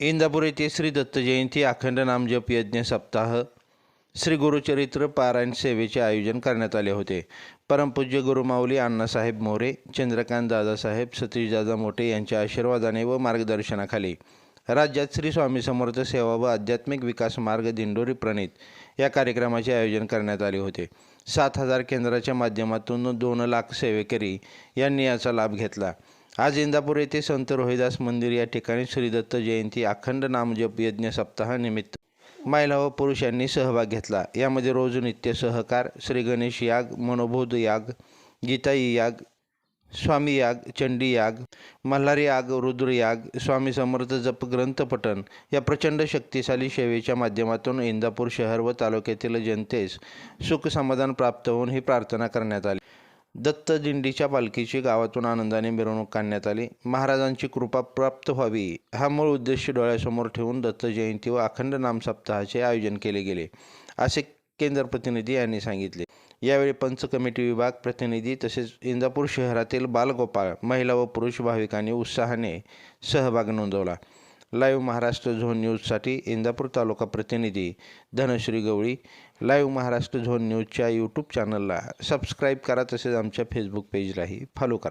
इंदापूर येथे श्री दत्त जयंती अखंड नामजप यज्ञ सप्ताह श्री गुरुचरित्र पारायण सेवेचे आयोजन करण्यात आले होते. परमपूज्य गुरुमाऊली अण्णासाहेब मोरे चंद्रकांत दादासाहेब सतीशदादा मोठे यांच्या आशीर्वादाने व मार्गदर्शनाखाली राज्यात श्री स्वामी समर्थ सेवा व आध्यात्मिक विकास मार्ग दिंडोरी प्रणित या कार्यक्रमाचे आयोजन करण्यात आले होते. सात हजार केंद्राच्या माध्यमातून दोन लाख सेवेकरी यांनी याचा लाभ घेतला. आज इंदापूर येथे संत रोहिदास मंदिर या ठिकाणी श्रीदत्त जयंती अखंड नामजप यज्ञ सप्ताहानिमित्त महिला व पुरुषांनी सहभाग घेतला. यामध्ये रोज नित्य सहकार श्री गणेश याग मनोबोध याग गीताई याग स्वामी याग चंडी याग मल्हारी याग रुद्र याग स्वामी समर्थ जप ग्रंथ पठण या प्रचंड शक्तिशाली सेवेच्या माध्यमातून इंदापूर शहर व तालुक्यातील जनतेस सुख समाधान प्राप्त होऊन ही प्रार्थना करण्यात आली. दत्त दिंडीच्या पालखीची गावातून आनंदाने मिरवणूक काढण्यात आली. महाराजांची कृपा प्राप्त व्हावी हा मूळ उद्देश डोळ्यासमोर ठेवून दत्त जयंती व अखंड नाम सप्ताहाचे आयोजन केले गेले असे केंद्र प्रतिनिधी यांनी सांगितले. यावेळी पंच कमिटी विभाग प्रतिनिधी तसेच इंदापूर शहरातील बालगोपाळ महिला व पुरुष भाविकांनी उत्साहाने सहभाग नोंदवला. लाईव्ह महाराष्ट्र झोन न्यूजसाठी इंदापूर तालुका प्रतिनिधी धनश्री गवळी. लाईव्ह महाराष्ट्र झोन न्यूजच्या यूट्यूब चॅनलला सबस्क्राईब करा तसेच आमच्या फेसबुक पेजलाही फॉलो करा.